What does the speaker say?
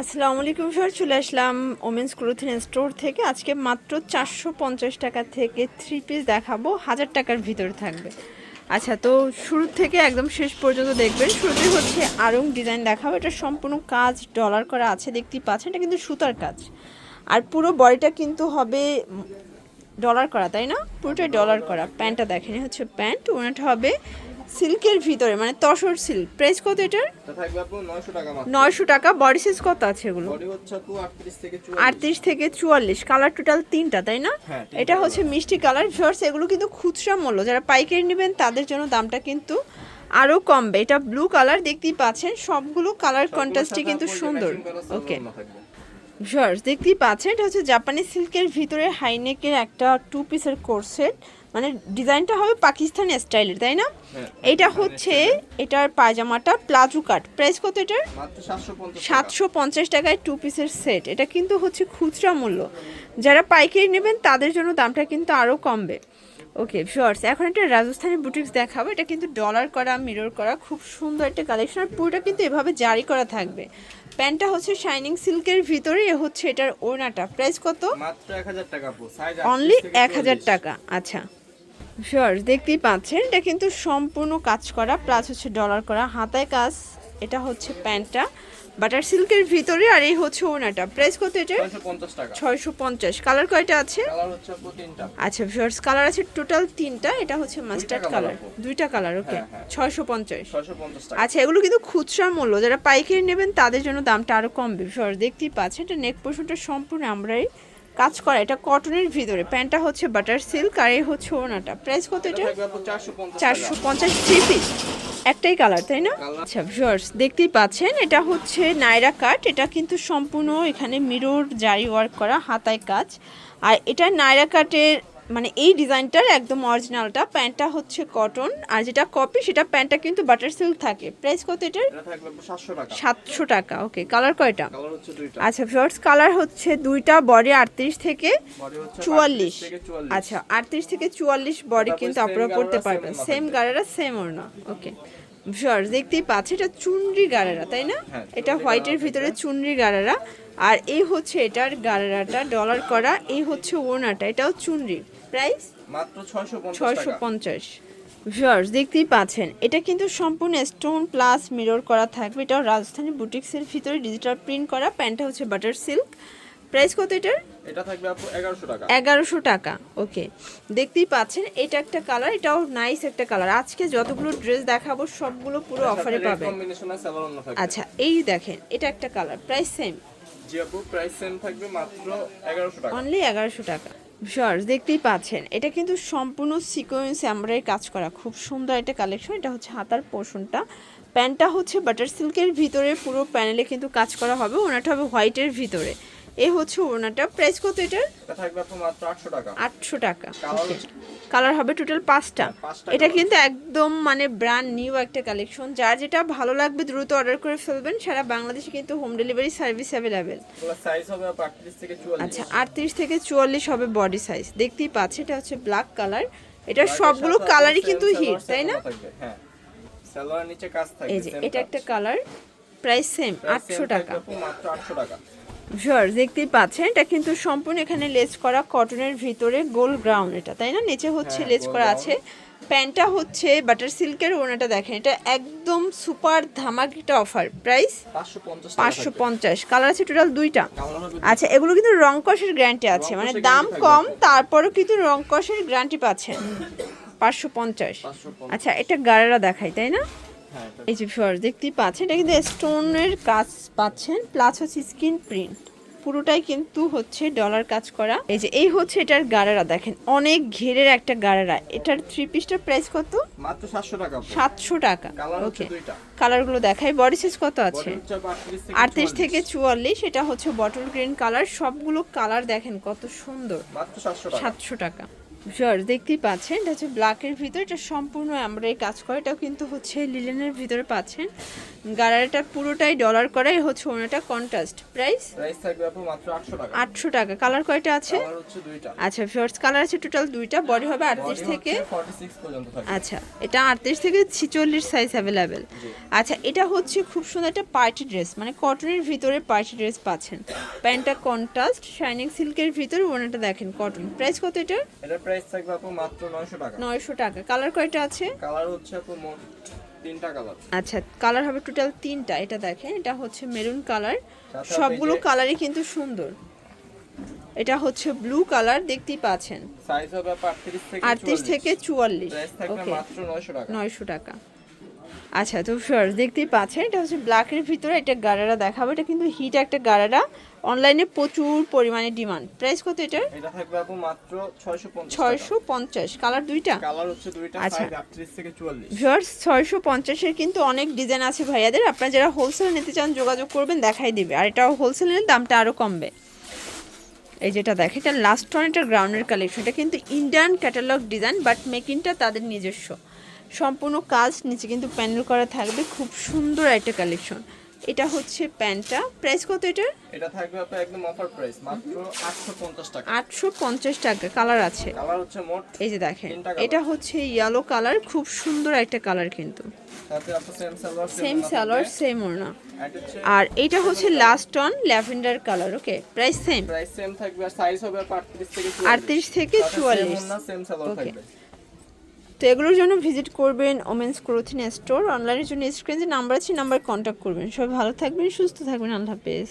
আসসালামু আলাইকুম স্যার চলে আসলাম ওমেন্স ক্লোথিং স্টোর থেকে। আজকে মাত্র চারশো পঞ্চাশ টাকা থেকে থ্রি পিস দেখাবো। হাজার টাকার ভিতরে থাকবে। আচ্ছা তো শুরু থেকে একদম শেষ পর্যন্ত দেখবেন। শুরুতে হচ্ছে আরং ডিজাইন দেখাবো। এটা সম্পূর্ণ কাজ ডলার করা আছে, দেখতেই পাচ্ছেন। এটা কিন্তু সুতার কাজ। আর পুরো বডিটা কিন্তু হবে ডলার করা, তাই না? পুরোটাই ডলার করা। প্যান্টটা দেখেন হচ্ছে প্যান্ট। ওনাটা হবে সিল্কের ভিতরে মানে তসর সিল্ক। প্রাইস কত এটার? এটা থাকবে আপু 900 টাকা মাত্র। নয়শো টাকা। বডি সাইজ কত আছে এগুলো? বডি হচ্ছে আপু 38 থেকে 44 আটত্রিশ থেকে চুয়াল্লিশ। কালার টোটাল তিনটা তাই না? হ্যাঁ, এটা হচ্ছে মিষ্টি কালার ভিউয়ার্স এগুলো কিন্তু খুচরা মূল্য। যারা পাইকারি নেবেন তাদের জন্য দামটা কিন্তু আরও কমবে। এটা ব্লু কালার দেখতেই পাচ্ছেন সবগুলো কালার কন্ট্রাস্টই কিন্তু সুন্দর। ওকে ভিউয়ার্স দেখতেই পাচ্ছেন এটা হচ্ছে জাপানি সিল্কের ভিতরে হাইনেকের একটা টু পিসের কোর্সেট মানে ডিজাইনটা হবে পাকিস্তানি স্টাইলের তাই না? হ্যাঁ, এটা হচ্ছে এটার পায়জামাটা প্লাজো কাট। প্রাইস কত এটার? সাতশো পঞ্চাশ টাকায় টু পিসের সেট এটা কিন্তু হচ্ছে খুচরা মূল্য। যারা পাইকারি নেবেন তাদের জন্য দামটা কিন্তু আরও কমবে। ওকে শর্টস এখন একটা রাজস্থানি বুটিক্স দেখাবো। এটা কিন্তু ডলার করা মিরর করা খুব সুন্দর একটা কালেকশন আর পুরোটা কিন্তু এভাবে জারি করা থাকবে। প্যান্টটা হচ্ছে শাইনিং সিল্কের ভিতরে হচ্ছে এটার ওড়নাটা। প্রাইস কত? মাত্র 1000 টাকা অনলি এক হাজার টাকা। আচ্ছা। শিওর দেখতেই পাচ্ছেন এটা কিন্তু সম্পূর্ণ কাজ করা প্লাস হচ্ছে ডলার করা। হাতায় কাজ এটা হচ্ছে প্যান্টটা। বাটার সিল্কের ভিতরে আর এই হচ্ছে ওনাটা। প্রাইস কত এটা 650 টাকা। ছয়শো পঞ্চাশ। কালার কয়টা আছে? আচ্ছা ভিউয়ার্স কালার আছে টোটাল তিনটা এটা হচ্ছে মাস্টার্ড কালার দুইটা কালার ওকে হ্যাঁ, হ্যাঁ। ছয়শো পঞ্চাশ। আচ্ছা এগুলো কিন্তু খুচরা মূল্য। যারা পাইকারি নেবেন তাদের জন্য দামটা আরও কমবে। ভিউয়ার্স দেখতেই পাচ্ছেন এটা নেক পোর্শনটা সম্পূর্ণ আমরাই কাজ করা এটা কটনের ভিতরে। প্যান্টটা হচ্ছে বাটার সিল্ক আর এই হচ্ছে ওনাটা প্রাইস কত এটা? এটা থাকবে আপু 450 চারশো পঞ্চাশ থ্রি পিস একটাই কালার তাই না? আচ্ছা ভিউয়ার্স দেখতেই পাচ্ছেন এটা হচ্ছে নাইরা কাট এটা কিন্তু সম্পূর্ণ এখানে মিরর জারি ওয়ার্ক করা হাতায় কাজ। আর এটা নাইরা কাটের মানে এই ডিজাইনটার একদম অরিজিনালটা প্যান্টটা হচ্ছে কটন আর যেটা কপি সেটা প্যান্টটা কিন্তু বাটার সিল্ক থাকে। প্রাইস কত এটার? এটা থাকবে আপু 700 টাকা। সাতশো টাকা ওকে কালার কয়টা? আচ্ছা ভিউয়ার্স কালার হচ্ছে দুইটা বডি আটত্রিশ থেকে চুয়াল্লিশ। 38 থেকে 44 আচ্ছা আটত্রিশ থেকে চুয়াল্লিশ বডি কিন্তু আপনারা পড়তে পারবেন। সেম। গাড়ারা সেম ওড়না ওকে ভিউয়ার্স দেখতেই পাচ্ছি এটা চুনরি গাড়ারা তাই না? হ্যাঁ, এটা হোয়াইটের ভিতরে চুনরি গাড়ারা। আর এই হচ্ছে এটার গাড়ারাটা ডলার করা এই হচ্ছে ওড়নাটা এটাও চুনরি। প্রাইস? মাত্র 650 ছয়শো পঞ্চাশ। ভিউয়ার্স দেখতেই পাচ্ছেন এটা কিন্তু সম্পূর্ণ স্টোন প্লাস মিরর করা থাকবে। এটাও রাজস্থানী বুটিক্সের ভিতরে ডিজিটাল প্রিন্ট করা। প্যান্টটা হচ্ছে বাটার সিল্ক প্রাইস কত এটার? এটা থাকবে আপু 1100 টাকা। এগারোশো টাকা ওকে দেখতেই পাচ্ছেন এটা একটা কালার এটাও নাইস একটা কালার আজকে যতগুলো ড্রেস দেখাবো সবগুলো পুরো অফারে সালোয়ার আচ্ছা এই দেখেন এটা একটা কালার প্রাইস সেম মাত্র 1100 টাকা। অনলি শর্টস দেখতেই পাচ্ছেন, এটা কিন্তু সম্পূর্ণ সিকোয়েন্স এমব্রয়ডারি কাজ করা। খুব সুন্দর একটা কালেকশন এটা হচ্ছে হাতার পোর্শনটা প্যান্টটা হচ্ছে বাটার সিল্কের ভিতরে, পুরো প্যানেলে কিন্তু কাজ করা হবে। ওনাটা হবে হোয়াইটের ভিতরে। এ হচ্ছে ওনাটা প্রাইস কত এটার? এটা থাকবে আপু মাত্র 800 টাকা। আটশো টাকা। কালার হবে টোটাল পাঁচটা। হ্যাঁ, এটা কিন্তু একদম মানে ব্র্যান্ড নিউ একটা কালেকশন যার যেটা ভালো লাগবে দ্রুত অর্ডার করে ফেলবেন। সারা বাংলাদেশে কিন্তু হোম ডেলিভারি সার্ভিস অ্যাভেলেবেল এগুলো সাইজ হবে আপু 38 থেকে 44 আচ্ছা আটত্রিশ থেকে চুয়াল্লিশ হবে বডি সাইজ দেখতেই পাচ্ছি এটা হচ্ছে ব্ল্যাক কালার এটা সবগুলো কালারই কিন্তু হিট তাই না? হ্যাঁ। এই যে এটা একটা কালার প্রাইস সেম আটশো টাকা। থাকবে আপু মাত্র 800 টাকা শিওর দেখতেই পাচ্ছেন। এটা কিন্তু সম্পূর্ণ এখানে লেস করা কটনের ভিতরে গোল গ্রাউন্ড এটা তাই না? নিচে হচ্ছে হ্যাঁ, লেস করা আছে। প্যান্টটা হচ্ছে বাটার সিল্কের ওনাটা দেখেন। এটা একদম সুপার ধামাক একটা অফার প্রাইস। পাঁচশো পঞ্চাশ কালার আছে টোটাল দুইটা। আচ্ছা এগুলো কিন্তু রং কষের গ্যারান্টি আছে। মানে দাম কম। তারপরেও কিন্তু রং কষের গ্যারান্টি পাচ্ছেন। পাঁচশো পঞ্চাশ। আচ্ছা এটা গাড়ারা দেখাই তাই না? এই যে ফিওর দেখতেই পাচ্ছেন এটা কিন্তু স্টোনের কাজ পাচ্ছেন প্লাস হচ্ছে স্কিন প্রিন্ট পুরোটাই কিন্তু হচ্ছে ডলার কাজ করা। এই যে এই হচ্ছে এটার গাড়ারা দেখেন অনেক ঘেরের একটা গাড়ারা এটার থ্রি পিসটার প্রাইস কত? মাত্র 700 টাকা আপু। সাতশো টাকা। কালার হচ্ছে ওকে কালারগুলো দেখাই বডি সাইজ কত আছে? বডি হচ্ছে আপু 38 থেকে আটত্রিশ 44 থেকে চুয়াল্লিশ। এটা হচ্ছে বটল গ্রিন কালার সবগুলো কালার দেখেন কত সুন্দর। মাত্র 700 টাকা। সাতশো টাকা। জর্জ দেখতেই পাচ্ছেন এটা হচ্ছে ব্ল্যাকের ভিতর এটা সম্পূর্ণ আমরা এই কাজ করে এটাও কিন্তু হচ্ছে লিলেনের ভিতরে পাচ্ছেন। গাড়াটা পুরোটাই ডলার করাই হচ্ছে ওনাটা কন্ট্রাস্ট প্রাইস প্রাইস থাকবে আপু মাত্র আটশো টাকা। আটশো টাকা কালার কয়টা আছে? কালার হচ্ছে দুইটা। আচ্ছা ফিওর্স কালার আছে টোটাল দুইটা বডি হবে আটত্রিশ থেকে ফর্টি সিক্স পর্যন্ত থাকবে। আচ্ছা এটা আটত্রিশ থেকে ছিচল্লিশ সাইজ অ্যাভেলেবেল আচ্ছা এটা হচ্ছে খুব সুন্দর একটা পার্টি ড্রেস মানে কটনের ভিতরে পার্টি ড্রেস পাচ্ছেন। প্যান্টটা কন্ট্রাস্ট শাইনিং সিল্কের ভিতরে ওনাটা দেখেন কটন প্রাইস কত এটার? এটার প্রাইস থাকবে আপু মাত্র নয়শো টাকা। নয়শো টাকা। কালার কয়টা আছে? কালার হচ্ছে আপু মোট তিনটা কালার। আচ্ছা কালার হবে টোটাল তিনটা। এটা দেখেন এটা হচ্ছে মেরুন কালার। সবগুলো কালারই কিন্তু সুন্দর। এটা হচ্ছে ব্লু কালার দেখতেই পাচ্ছেন। সাইজ হবে আপু আটত্রিশ থেকে আটত্রিশ থেকে চুয়াল্লিশ। প্রাইস থাকবে মাত্র নয়শো টাকা। নয়শো টাকা। আচ্ছা তো ফার্স্ট দেখতেই পাচ্ছেন এটা হচ্ছে ব্ল্যাকের ভিতরে একটা গাড়ারা দেখাবো। এটা কিন্তু হিট একটা গাড়ারা অনলাইনে প্রচুর পরিমাণে ডিমান্ড প্রাইস কত এটার? এটা থাকবে আপু মাত্র ছয়শো পঞ্চাশ ছয়শো পঞ্চাশ। কালার দুইটা? কালার হচ্ছে দুইটা আচ্ছা। সাইজ আটত্রিশ থেকে চুয়াল্লিশ। ভিউয়ার্স ছয়শো পঞ্চাশের কিন্তু অনেক ডিজাইন আছে ভাইয়াদের। আপনারা যারা হোলসেল নিতে চান যোগাযোগ করবেন দেখাই দিবে। আর এটাও হোলসেলের দামটা আরও কমবে। এই যেটা দেখে এটা লাস্ট ওয়ান এটা গ্রাউন্ডের কালেকশন এটা কিন্তু ইন্ডিয়ান ক্যাটালগ ডিজাইন বাট মেকিংটা তাদের নিজস্ব। সম্পূর্ণ কাজ নিচে কিন্তু প্যানেল করা থাকবে। খুব সুন্দর একটা কালেকশন। এটা হচ্ছে প্যান্টটা। প্রাইস কত এটার? এটা থাকবে আপু একদম অফার প্রাইস মাত্র আটশো পঞ্চাশ টাকা। আটশো পঞ্চাশ টাকা। কালার আছে। কালার হচ্ছে মোট এই যে দেখেন এটা হচ্ছে ইয়েলো কালার খুব সুন্দর একটা কালার কিন্তু। সেম সালোয়ার সেম ওড়না। আর এটা হচ্ছে last on lavender colour okay price same price same থাকবে আর সাইজ হবে আপু আটত্রিশ থেকে আটত্রিশ থেকে চুয়াল্লিশ। না সেম সালোয়ার Okay. থাকবে তো এগুলোর জন্য ভিজিট করবেন ওমেন্স ক্লোথিং স্টোর। অনলাইনের জন্য স্ক্রিন যে নাম্বার আছে নাম্বার কন্ট্যাক্ট করবেন। সবাই ভালো থাকবেন, সুস্থ থাকবেন। আল্লাহ হাফেজ।